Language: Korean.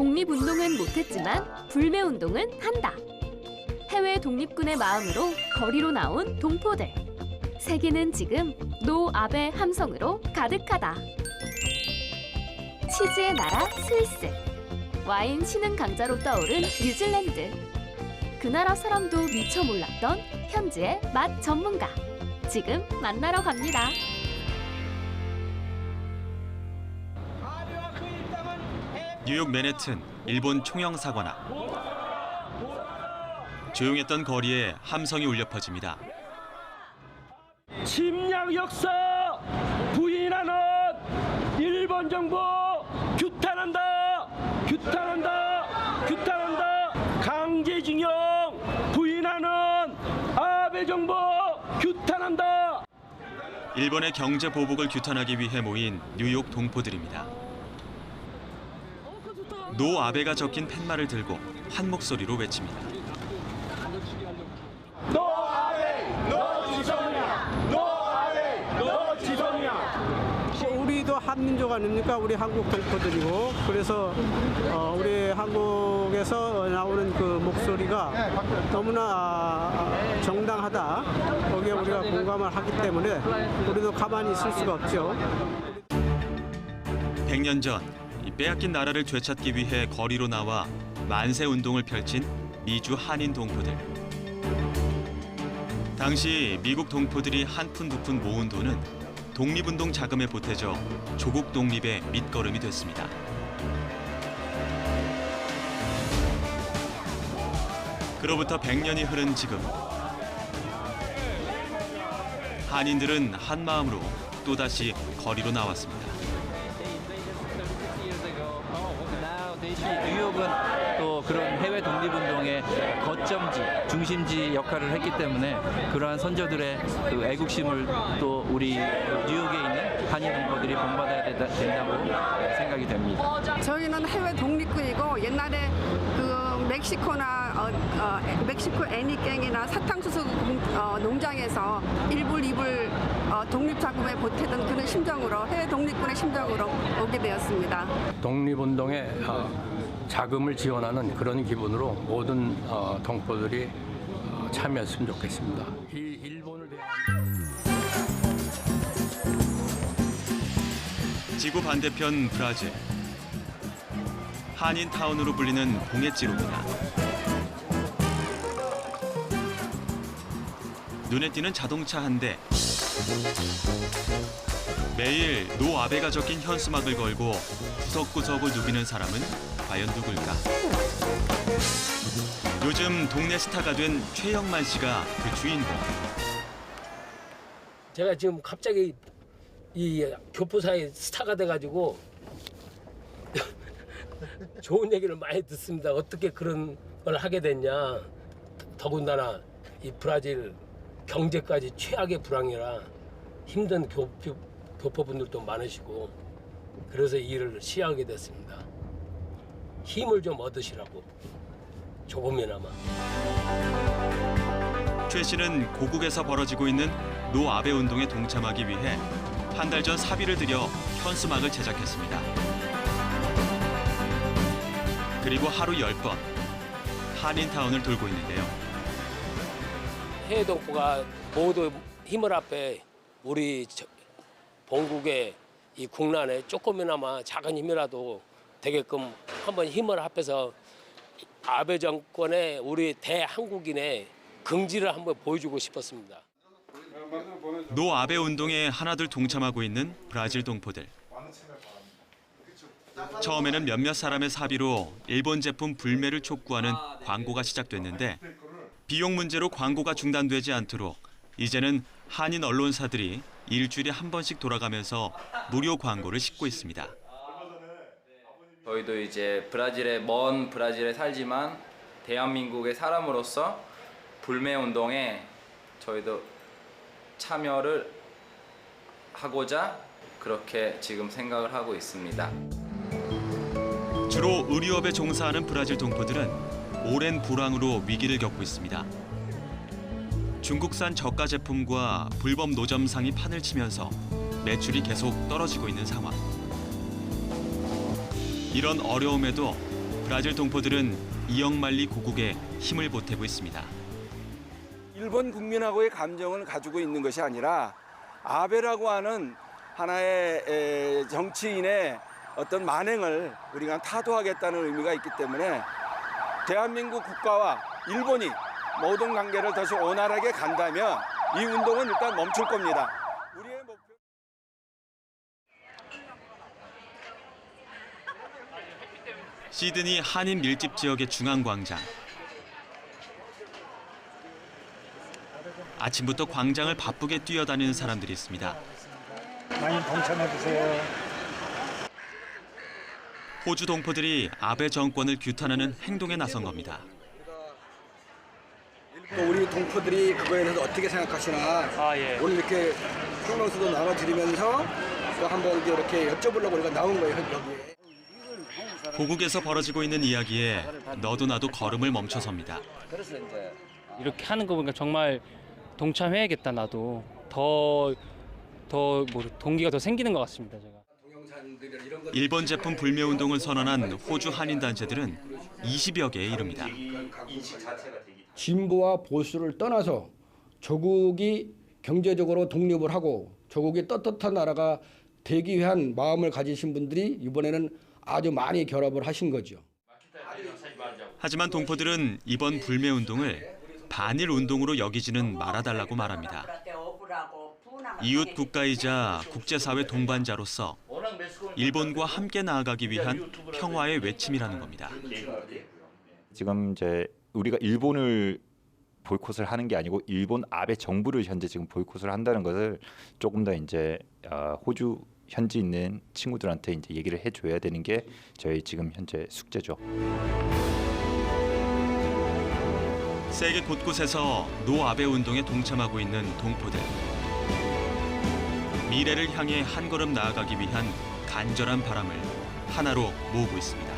독립운동은 못했지만 불매운동은 한다. 해외 독립군의 마음으로 거리로 나온 동포들. 세계는 지금 노 아베 함성으로 가득하다. 치즈의 나라 스위스. 와인 신흥 강자로 떠오른 뉴질랜드. 그 나라 사람도 미처 몰랐던 현지의 맛 전문가. 지금 만나러 갑니다. 뉴욕 맨해튼 일본 총영 사관학 조용했던 거리에 함성이 울려 퍼집니다. 침략 역사 부인하는 일본 정부 규탄한다 규탄한다 규탄한다 강제징용 부인하는 아베 정부 규탄한다 일본의 경제 보복을 규탄하기 위해 모인 뉴욕 동포들입니다. 노 아베가 적힌 팻말을 들고 한 목소리로 외칩니다. 너 아베 너 지성이야 너 아베 너 지성이야 우리도 한민족 아닙니까? 우리 한국 동포들이고 그래서 어, 우리 한국에서 나오는 그 목소리가 너무나 정당하다. 거기에 우리가 공감을 하기 때문에 우리도 가만히 있을 수가 없죠. 100년 전 이 빼앗긴 나라를 되찾기 위해 거리로 나와 만세 운동을 펼친 미주 한인 동포들. 당시 미국 동포들이 한 푼 두 푼 모은 돈은 독립운동 자금에 보태져 조국 독립의 밑거름이 됐습니다. 그로부터 100년이 흐른 지금 한인들은 한 마음으로 또다시 거리로 나왔습니다. 그런 해외 독립운동의 거점지, 중심지 역할을 했기 때문에 그러한 선조들의 그 애국심을 또 우리 뉴욕에 있는 한인 동포들이 본받아야 된다- 된다고 생각이 됩니다. 저희는 해외 독립군이고 옛날에 그 멕시코나 어, 어, 멕시코 애니갱이나 사탕수수 공- 어, 농장에서 일불 이불 어, 독립자금에 보태던 그런 심정으로 해외 독립군의 심정으로 오게 되었습니다. 독립운동에 어, 자금을 지원하는 그런 기분으로 모든 어, 동포들이 어, 참여했으면 좋겠습니다. 이 일본을 대한 지구 반대편 브라질 한인 타운으로 불리는 봉해지로입니다. 눈에 띄는 자동차 한 대. 매일 노 아베가 적힌 현수막을 걸고 구석구석을 누비는 사람은 과연 누굴까? 요즘 동네 스타가 된 최영만 씨가 그 주인공. 제가 지금 갑자기 이 교포사의 스타가 돼가지고 좋은 얘기를 많이 듣습니다. 어떻게 그런 걸 하게 됐냐. 더군다나 이 브라질 경제까지 최악의 불황이라 힘든 교포, 교포분들도 많으시고 그래서 이 일을 시작하게 됐습니다. 힘을 좀 얻으시라고 조금이나마. 최 씨는 고국에서 벌어지고 있는 노 아베 운동에 동참하기 위해 한 달 전 사비를 들여 현수막을 제작했습니다. 그리고 하루 열번 한인타운을 돌고 있는데요. 해외 동포가 모두 힘을 합해 우리 저- 본국의 이 국난에 조금이나마 작은 힘이라도 되게끔 한번 힘을 합해서 아베 정권의 우리 대한국인의 긍지를 한번 보여주고 싶었습니다. 노 아베 운동에 하나둘 동참하고 있는 브라질 동포들. 처음에는 몇몇 사람의 사비로 일본 제품 불매를 촉구하는 광고가 시작됐는데 비용 문제로 광고가 중단되지 않도록 이제는 한인 언론사들이 일주일에 한 번씩 돌아가면서 무료 광고를 싣고 있습니다. 저희도 이제 브라질의 먼 브라질에 살지만 대한민국의 사람으로서 불매 운동에 저희도 참여를 하고자 그렇게 지금 생각을 하고 있습니다. 주로 의류업에 종사하는 브라질 동포들은 오랜 불황으로 위기를 겪고 있습니다. 중국산 저가 제품과 불법 노점상이 판을 치면서 매출이 계속 떨어지고 있는 상황. 이런 어려움에도 브라질 동포들은 이영만리 고국에 힘을 보태고 있습니다. 일본 국민하고의 감정을 가지고 있는 것이 아니라 아베라고 하는 하나의 에, 정치인의 어떤 만행을 우리가 타도하겠다는 의미가 있기 때문에 대한민국 국가와 일본이 모든 관계를 다시 원활하게 간다면 이 운동은 일단 멈출 겁니다. 우리의 목표 시드니 한인 밀집 지역의 중앙 광장. 아침부터 광장을 바쁘게 뛰어다니는 사람들이 있습니다. 많이 동참해 주세요. 호주 동포들이 아베 정권을 규탄하는 행동에 나선 겁니다. 또 우리 동포들이 그거에 대해서 어떻게 생각하시나 오늘 이렇게 설명서도 나눠드리면서 또 한번 이렇게 여쭤보려고 우리가 나온 거예요 여기에. 고국에서 벌어지고 있는 이야기에 너도 나도 걸음을 멈춰섭니다. 이렇게 하는 거 보니까 정말 동참해야겠다 나도 더 더 뭐 동기가 더 생기는 것 같습니다 제가. 일본 제품 불매 운동을 선언한 호주 한인 단체들은 20여 개에 이릅니다. 진보와 보수를 떠나서 조국이 경제적으로 독립을 하고 조국이 떳떳한 나라가 되기 위한 마음을 가지신 분들이 이번에는 아주 많이 결합을 하신 거죠. 하지만 동포들은 이번 불매 운동을 반일 운동으로 여기지는 말아달라고 말합니다. 이웃 국가이자 국제사회 동반자로서 일본과 함께 나아가기 위한 평화의 외침이라는 겁니다. 지금 이제 우리가 일본을 보이콧을 하는 게 아니고 일본 아베 정부를 현재 지금 보이콧을 한다는 것을 조금 더 이제 어, 호주 현지 있는 친구들한테 이제 얘기를 해줘야 되는 게 저희 지금 현재 숙제죠. 세계 곳곳에서 노 아베 운동에 동참하고 있는 동포들. 미래를 향해 한 걸음 나아가기 위한 간절한 바람을 하나로 모으고 있습니다.